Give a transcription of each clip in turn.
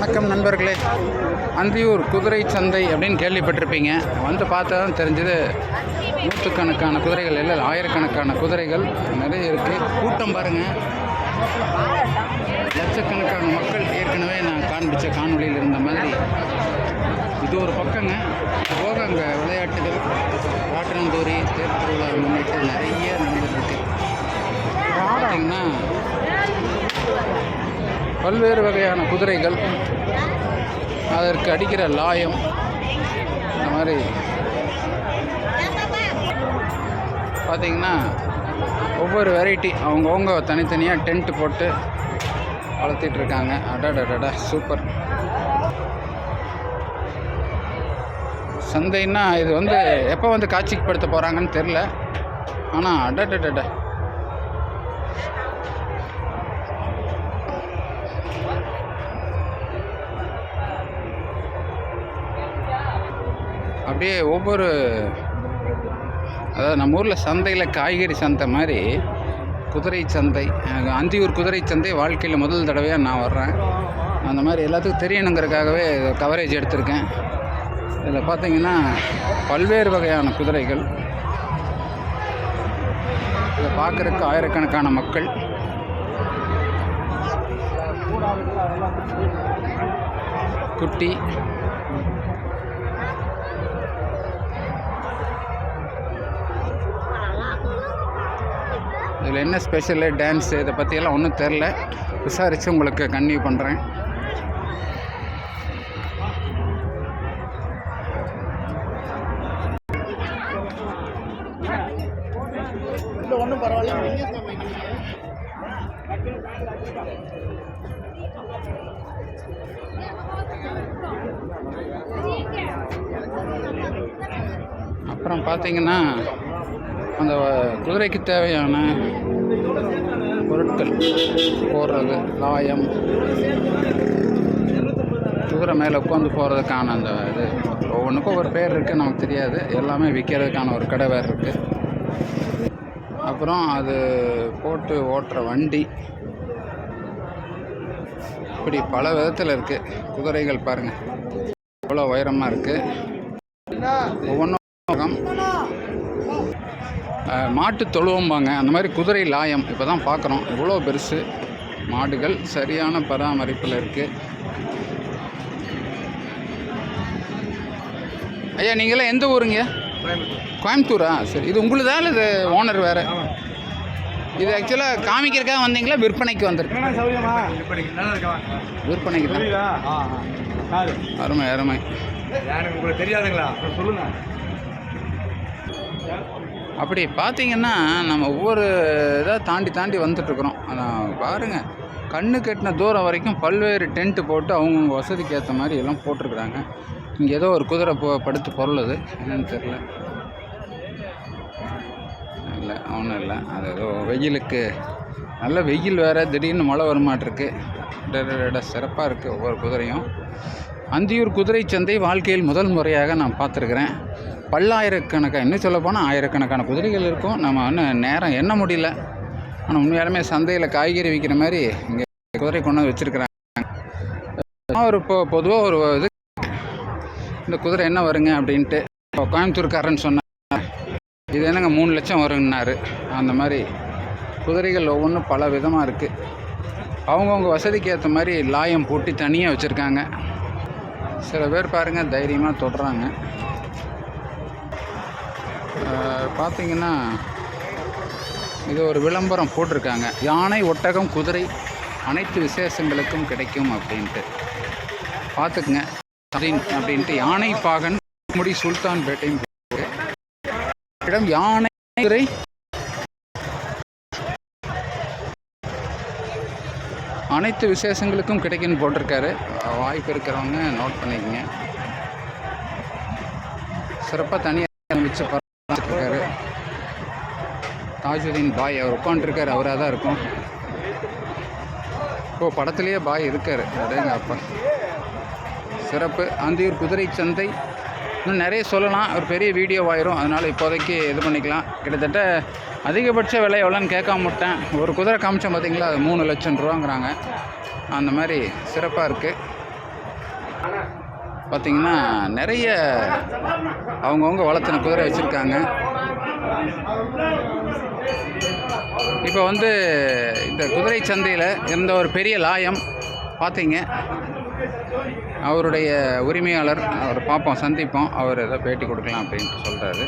வணக்கம் நண்பர்களே. அந்தியூர் குதிரை சந்தை அப்படின்னு கேள்விப்பட்டிருப்பீங்க. வந்து பார்த்தா தான் தெரிஞ்சது. நூற்றுக்கணக்கான குதிரைகள் இல்லை ஆயிரக்கணக்கான குதிரைகள் நிறைய இருக்குது கூட்டம் பாருங்கள் லட்சக்கணக்கான மக்கள் ஏற்கனவே நான் காண்பித்த காணொளியில் இருந்த மாதிரி. இது ஒரு பக்கங்க. போக அங்கே விளையாட்டுகள். ராட்டினந்தூரி தேர் திருவிழா முன்னிட்டு நிறைய நடந்துருக்கு பார்த்தீங்கன்னா பல்வேறு வகையான குதிரைகள் அதற்கு அடிக்கிற லாயம் இந்த மாதிரி. பார்த்தீங்கன்னா ஒவ்வொரு வெரைட்டி அவங்கவுங்க தனித்தனியாக டென்ட் போட்டு வளர்த்திட்டு இருக்காங்க அடடடடா சூப்பர் சந்தைன்னா இது வந்து எப்போ வந்து காட்சிப்படுத்த போகிறாங்கன்னு தெரில ஆனால் அடடடடா. அப்படியே ஒவ்வொரு அதாவது நம்ம ஊரில் சந்தையில் காய்கறி சந்தை மாதிரி குதிரை சந்தை அந்தியூர் குதிரை சந்தை வாழ்க்கையில் முதல் தடவையாக நான் வர்றேன். அந்த மாதிரி எல்லாத்துக்கும் தெரியணுங்கிறதுக்காகவே கவரேஜ் எடுத்திருக்கேன். இதில் பார்த்தீங்கன்னா பல்வேறு வகையான குதிரைகள். இதை பார்க்குறதுக்கு ஆயிரக்கணக்கான மக்கள். குட்டி இதில் என்ன ஸ்பெஷலு டான்ஸு இதை பற்றியெல்லாம் ஒன்றும் தெரில. விசாரித்து உங்களுக்கு கன்னியூ பண்ணுறேன் ஒன்றும் பரவாயில்ல அப்புறம் பார்த்தீங்கன்னா அந்த குதிரைக்கு தேவையான பொருட்கள் போடுறது லாயம் குதிரை மேலே உட்காந்து போகிறதுக்கான அந்த இது. ஒவ்வொன்றுக்கும் ஒரு பேர் இருக்குது நமக்கு தெரியாது. எல்லாமே விற்கிறதுக்கான ஒரு கடை வேறு இருக்குது அப்புறம் அது போட்டு ஓட்டுற வண்டி. இப்படி பல விதத்தில் இருக்குது குதிரைகள் பாருங்கள் எவ்வளோ உயரமாக இருக்குது ஒவ்வொன்றும் மாட்டு தொழுவம்பாங்க. அந்த மாதிரி குதிரை லாயம் இப்போ தான் பார்க்குறோம் இவ்வளோ பெருசு. மாடுகள் சரியான பராமரிப்பில் இருக்குது ஐயா நீங்களாம் எந்த ஊருங்க? கோயம்புத்தூரா? சரி இது உங்களுதா இல்லை இது ஓனர் வேறு? இது ஆக்சுவலாக காமிக்கிறதுக்காக வந்தீங்களா? விற்பனைக்கு வந்திருக்கு. விற்பனைக்கு தான். அருமை அருமை. உங்களுக்கு தெரியாதுங்களா? சொல்லுங்க. அப்படி பார்த்தீங்கன்னா நம்ம ஒவ்வொரு இதாக தாண்டி தாண்டி வந்துட்டுருக்குறோம். ஆனால் பாருங்கள் கண்ணு கெட்டின தூரம் வரைக்கும் பல்வேறு டென்ட்டு போட்டு அவங்கவுங்க வசதிக்கு ஏற்ற மாதிரி எல்லாம் போட்டிருக்குறாங்க. இங்கே ஏதோ ஒரு குதிரை போ படுத்து பொருளுது. என்னன்னு தெரில இல்லை ஒன்றும் இல்லை. அது ஏதோ வெயிலுக்கு நல்ல வெயில் வேறு. திடீர்னு மழை வரமாட்டிருக்கு. சிறப்பாக இருக்குது ஒவ்வொரு குதிரையும். அந்தியூர் குதிரை சந்தை வாழ்க்கையில் முதல் முறையாக நான் பார்த்துருக்குறேன். பல்லாயிரக்கணக்காக இன்னும் சொல்ல போனால் ஆயிரக்கணக்கான குதிரைகள் இருக்கும். நம்ம இன்னும் நேரம் எண்ண முடியல. ஆனால் உண்மையாலுமே சந்தையில் காய்கறி விற்கிற மாதிரி இங்கே குதிரை கொண்டு வந்து வச்சுருக்குறாங்க. ஒரு இப்போ பொதுவாக ஒரு இது இந்த குதிரை என்ன வருங்க அப்படின்ட்டு இப்போ கோயம்புத்தூர்காரன்னு சொன்னார். இது என்னங்க மூணு லட்சம் வருங்கன்னாரு அந்த மாதிரி குதிரைகள் ஒவ்வொன்றும் பல விதமாக இருக்குது அவங்கவுங்க வசதிக்கு ஏற்ற மாதிரி லாயம் பூட்டி தனியாக வச்சுருக்காங்க. சில பேர் பாருங்கள் தைரியமாக தொடுறாங்க. பார்த்தீங்கன்னா இது ஒரு விளம்பரம் போட்டிருக்காங்க. யானை ஒட்டகம் குதிரை அனைத்து விசேஷங்களுக்கும் கிடைக்கும் அப்படின்ட்டு. பார்த்துக்குங்க அப்படின்ட்டு யானை பாகன் முடி சுல்தான் பேட்டையும் இடம் யானை குதிரை. அனைத்து விசேஷங்களுக்கும் கிடைக்குன்னு போட்டிருக்காரு. வாய்ப்பு இருக்கிறவங்க நோட் பண்ணிக்கங்க. சிறப்பாக தனியாக வச்சு பார்த்துருக்காரு தாஜுதீன் பாய் அவர் உட்காந்துருக்காரு அவராக தான் இருக்கும். ஓ படத்துலேயே பாய் இருக்கார். அடேங்க அப்பா. சிறப்பு. அந்தியூர் குதிரை சந்தை. இன்னும் நிறைய சொல்லலாம். ஒரு பெரிய வீடியோ ஆயிரும். அதனால் இப்போதைக்கு இது பண்ணிக்கலாம். கிட்டத்தட்ட அதிகபட்ச விலை எவ்வளோன்னு கேட்காம விட்டேன். ஒரு குதிரை காமிச்சோம் பார்த்தீங்களா? அது மூணு லட்சம் ரூபாங்கிறாங்க. அந்த மாதிரி சிறப்பாக இருக்குது பார்த்தீங்கன்னா நிறைய அவங்கவுங்க வளர்த்துன குதிரை வச்சுருக்காங்க. இப்போ வந்து இந்த குதிரை சந்தையில் இருந்த ஒரு பெரிய லாயம் பார்த்தீங்க அவருடைய உரிமையாளர் அவர் பார்ப்போம் சந்திப்போம் அவர் ஏதோ பேட்டி கொடுக்கலாம் அப்படின்ட்டு சொல்கிறாரு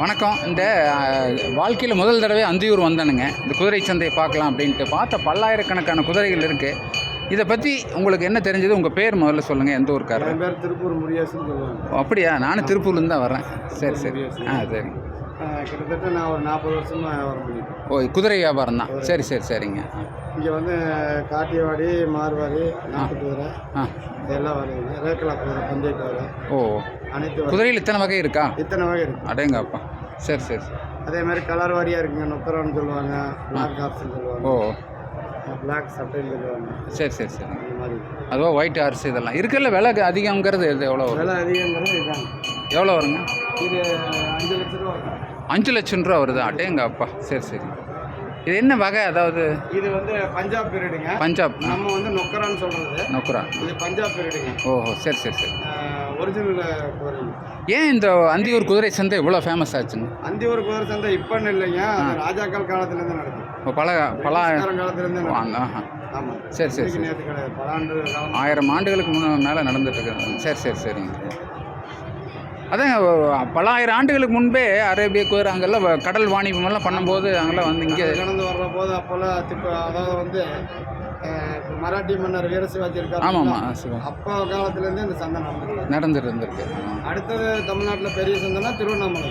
வணக்கம். இந்த வாழ்க்கையில் முதல் தடவை அந்தியூர் வந்தேனுங்க. இந்த குதிரை சந்தையை பார்க்கலாம் அப்படின்ட்டு பார்த்த பல்லாயிரக்கணக்கான குதிரைகள் இருக்குது இதை பற்றி உங்களுக்கு என்ன தெரிஞ்சது? உங்கள் பேர் முதல்ல சொல்லுங்கள் எந்த ஊருக்காரர்? என் பேர் திருப்பூர் சொல்லுவாங்க. ஓ, அப்படியா? நானும் திருப்பூர்லேருந்து தான் வரேன். சரி சரி. ஆ சரி. கிட்டத்தட்ட நான் ஒரு நாற்பது வருஷமா வியாபாரம் பண்ணிட்டேன் ஓ குதிரை வியாபாரம் தான். சரி சரி சரிங்க. இங்கே வந்து காட்டியவாடி மார்வாடி நாட்டு குதிரை இதெல்லாம் வருதுங்க ரேக்கலா குதிரை பந்தய குதிரை ஓ. அனைத்து குதிரையில் இத்தனை வகை இருக்கா? இத்தனை வகை இருக்கு. அடேங்கப்பா. சரி சரி சரி. அதே மாதிரி கலர் வாரியாக இருக்குங்க. நொக்கரான்னு சொல்லுவாங்க பிளாக் ஹார்ஸ்னு ஓ சொல்லுவாங்க. பிளாக் சட்டைன்னு சொல்லுவாங்க. சரி சரி சரி. அந்த மாதிரி. அதுவா ஒயிட் ஹார்ஸ் இதெல்லாம். இருக்குல்ல விலை அதிகங்கிறது இது எவ்வளோ வரும்? விலை அதிகங்கிறது இதுதாங்க எவ்வளோ வருங்க? இது அஞ்சு லட்ச ரூபா. அஞ்சு லட்சம் ரூபா வருது? அடேங்க அப்பா சரி சரி. இது என்ன வகை? அதாவது இது வந்து பஞ்சாப் பீரியடுங்க பஞ்சாப். நம்ம வந்து நொக்கரான்னு சொல்கிறது நொக்குரா. இது பஞ்சாப் பீரியடுங்க ஓஹோ சரி சரி சரி. ஒரிஜினல் குதிரை ஏன் இந்த அந்தியூர் குதிரை சந்தை இவ்வளோ ஃபேமஸ் ஆச்சுங்க அந்தியூர் குதிரை சந்தை இப்போன்னு இல்லைங்க. ராஜாக்கள் காலத்துலேருந்து நடக்கும் பல பல காலத்துலேருந்து ஆமாம் சரி சரி சரி. ஆயிரம் ஆண்டுகளுக்கு முன்ன மேலே நடந்துட்டு இருக்கு சரி சரி சரிங்க. அதான் பல்லாயிரம் ஆண்டுகளுக்கு முன்பே அரேபிய குதிரை அங்கெல்லாம் கடல் வாணிபமெல்லாம் பண்ணும்போது அங்கெல்லாம் வந்து இங்கே கடந்து வர்ற போது அப்போல்லாம் திப்பு அதாவது வந்து இப்ப மராட்டி மன்னர் வீரசிவாஜி இருக்காரு ஆமாம் ஆமாம் அப்போ காலத்துலேருந்து இந்த சந்தை நடந்துருக்கு. நடந்துட்டு இருந்திருக்கு அடுத்தது தமிழ்நாட்டில் பெரிய சந்தைனா திருவண்ணாமலை.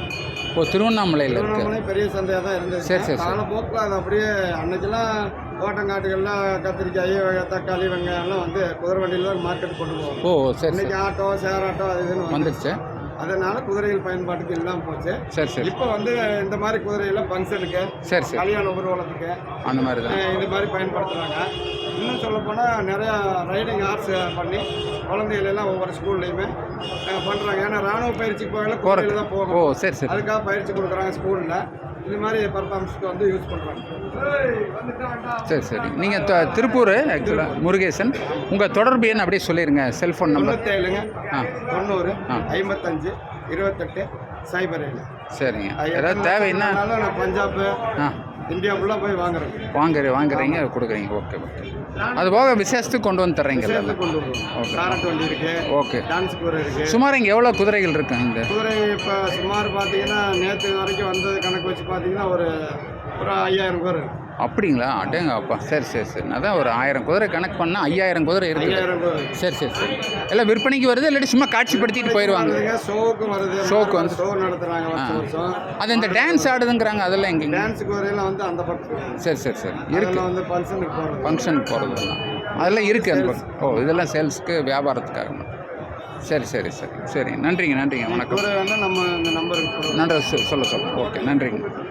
ஓ திருவண்ணாமலையில் திருவண்ணாமலை பெரிய சந்தையாக தான் இருந்தது. சரி, சரி. காலப்போக்கில் அது அப்படியே அன்னைக்கெல்லாம் தோட்டங்காட்டுகள்லாம் கத்திரிக்காய் தக்காளி வெங்காயம்லாம் வந்து குதிரை வண்டியில் தான் மார்க்கெட் கொண்டு போவாங்க. ஓ சரி இன்னைக்கு ஆட்டோ சேர் ஆட்டோ அது இதுன்னு வந்து வந்துடுச்சு அதனால குதிரைகள் பயன்பாட்டுக்கு இல்லாமல் போச்சு. சரி சரி. இப்போ வந்து இந்த மாதிரி குதிரையெல்லாம் ஃபங்க்ஷனுக்கு சரி சரி. கல்யாண ஊர்வலத்துக்கு அந்த மாதிரி தான் இந்த மாதிரி பயன்படுத்துகிறாங்க இன்னும் சொல்லப்போனால் நிறையா ரைடிங் ஆர்ட்ஸ் பண்ணி குழந்தைகள் எல்லாம் ஒவ்வொரு ஸ்கூல்லையுமே பண்ணுறாங்க ஏன்னா ராணுவ பயிற்சி போகல குதிரையில் தான் ஓ போகணும். சரி சரி. அதுக்காக பயிற்சி கொடுக்குறாங்க ஸ்கூலில் இது மாதிரி பர்ஃபார்மன்ஸ்க்கு வந்து யூஸ் பண்ணுறாங்க சரி சரி. நீங்கள் திருப்பூர் ஆக்சுவலாக முருகேசன். உங்கள் தொடர்பு எண் அப்படியே சொல்லிடுங்க செல்ஃபோன் நம்பர் தொண்ணூத்தேழுங்க ஆ. தொண்ணூறு ஆ. ஐம்பத்தஞ்சு இருபத்தெட்டு சைபர் ஏழு. சரிங்க. ஏதாவது தேவைன்னா பஞ்சாப் ஆ. இந்தியா ஃபுல்லாக போய் வாங்குறேன் வாங்குற வாங்குறீங்க கொடுக்குறீங்க. Okay okay. அது போக விசேஷத்துக்கு கொண்டு வந்து சேர்த்து கொண்டு வருவோம். வண்டி இருக்கு. ஓகே. டான்ஸ் குதிரை இருக்கு. சுமார் இங்கே எவ்வளோ குதிரைகள் இருக்குங்க இந்த குதிரை இப்போ சுமார் பார்த்தீங்கன்னா நேற்று வரைக்கும் வந்தது கணக்கு வச்சு பார்த்தீங்கன்னா ஒரு ஒரு ஐயாயிரம் இருக்கு. அப்படிங்களா? அடேங்க அப்பா. சரி சரி சரி. அதான் ஒரு ஆயிரம் குதிரை கணக்கு பண்ணால் ஐயாயிரம் குதிரை இருக்குது. சரி சரி சரி. எல்லாம் விற்பனைக்கு வருது இல்லாட்டி சும்மா காட்சிப்படுத்திட்டு போயிடுவாங்க ஷோவுக்கு வருது. ஷோவுக்கு வந்து- ஷோ வருஷம் அது இந்த டான்ஸ் ஆடுதுங்கிறாங்க அதெல்லாம் எங்கேங்க? டான்ஸ் குதிரையெல்லாம் வந்து அந்த பக்கம் சரி சரி சரி. இருக்கு. வந்து ஃபங்க்ஷனுக்கு போகிறது ஃபங்க்ஷனுக்கு போகிறதுலாம் அதெல்லாம் இருக்குது அந்த ஓ இதெல்லாம் சேல்ஸுக்கு வியாபாரத்துக்காக மட்டும். சரி சரி சரி. சரி நன்றிங்க நன்றிங்க. வணக்கம். நம்ம இந்த நம்பருக்கு நன்றி சொல்ல சொல்ல. ஓகே நன்றிங்க.